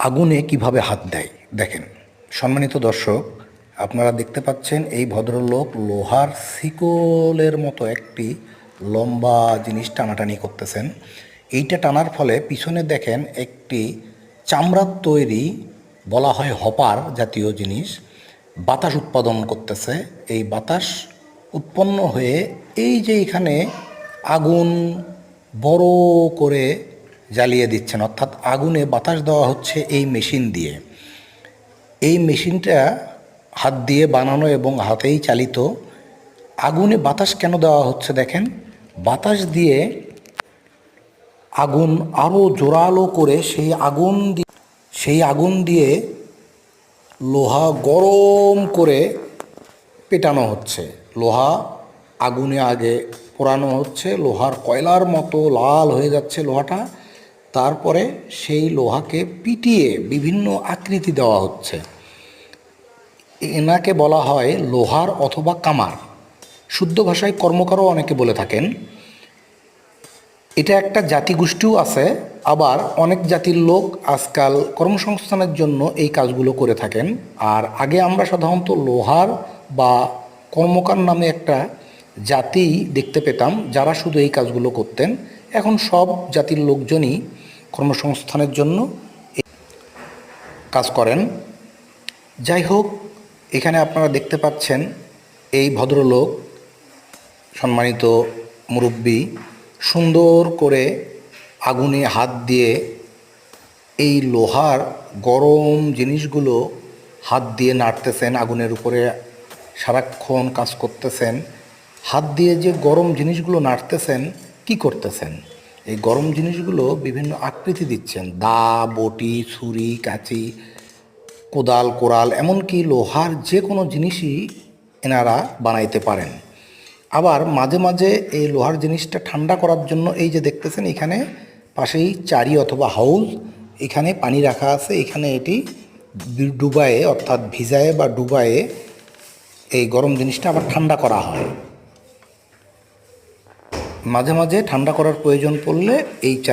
আগুনে কীভাবে হাত দেয়? দেখেন, সম্মানিত দর্শক, আপনারা দেখতে পাচ্ছেন এই ভদ্রলোক লোহার শিকলের মতো একটি লম্বা জিনিস টানাটানি করতেছেন। এইটা টানার ফলে পিছনে দেখেন একটি চামড়ার তৈরি, বলা হয় হপার জাতীয় জিনিস, বাতাস উৎপাদন করতেছে। এই বাতাস উৎপন্ন হয়ে এই যে এখানে আগুন বড় করে জ্বালিয়ে দিচ্ছেন। অর্থাৎ আগুনে বাতাস দেওয়া হচ্ছে এই মেশিন দিয়ে। এই মেশিনটা হাত দিয়ে বানানো এবং হাতেই চালিত। আগুনে বাতাস কেন দেওয়া হচ্ছে দেখেন? বাতাস দিয়ে আগুন আরও জোরালো করে সেই আগুন দিয়ে সেই আগুন দিয়ে লোহা গরম করে পেটানো হচ্ছে। লোহা আগুনে আগে পোড়ানো হচ্ছে। লোহার কয়লার মতো লাল হয়ে যাচ্ছে লোহাটা। তারপরে সেই লোহাকে পিটিয়ে বিভিন্ন আকৃতি দেওয়া হচ্ছে। এনাকে বলা হয় লোহার অথবা কামার। শুদ্ধ ভাষায় কর্মকারও অনেকে বলে থাকেন। এটা একটা জাতিগোষ্ঠীও আছে, আবার অনেক জাতির লোক আজকাল কর্মসংস্থানের জন্য এই কাজগুলো করে থাকেন। আর আগে আমরা সাধারণত লোহার বা কর্মকার নামে একটা জাতি দেখতে পেতাম, যারা শুধু এই কাজগুলো করতেন। এখন সব জাতির লোকজনই কর্মসংস্থানের জন্য কাজ করেন। যাই হোক, এখানে আপনারা দেখতে পাচ্ছেন এই ভদ্রলোক, সম্মানিত মুরব্বী, সুন্দর করে আগুনে হাত দিয়ে এই লোহার গরম জিনিসগুলো হাত দিয়ে নাড়তেছেন, আগুনের উপরে সারাক্ষণ কাজ করতেছেন। হাত দিয়ে যে গরম জিনিসগুলো নাড়তেছেন, কি করতেছেন? এই গরম জিনিসগুলো বিভিন্ন আকৃতি দিচ্ছেন। দা, বটি, ছুরি, কাঁচি, কোদাল, কোরাল, এমনকি লোহার যে কোনো জিনিসই এনারা বানাইতে পারেন। আবার মাঝে মাঝে এই লোহার জিনিসটা ঠান্ডা করার জন্য এই যে দেখতেছেন, এখানে পাশেই চারি অথবা হাউস এখানে পানি রাখা আছে, এখানে এটি ডুবায়ে অর্থাৎ ভিজায়ে বা ডুবায়ে এই গরম জিনিসটা আবার ঠান্ডা করা হয়। মাঝে মাঝে ঠান্ডা করার প্রয়োজন পড়লে এই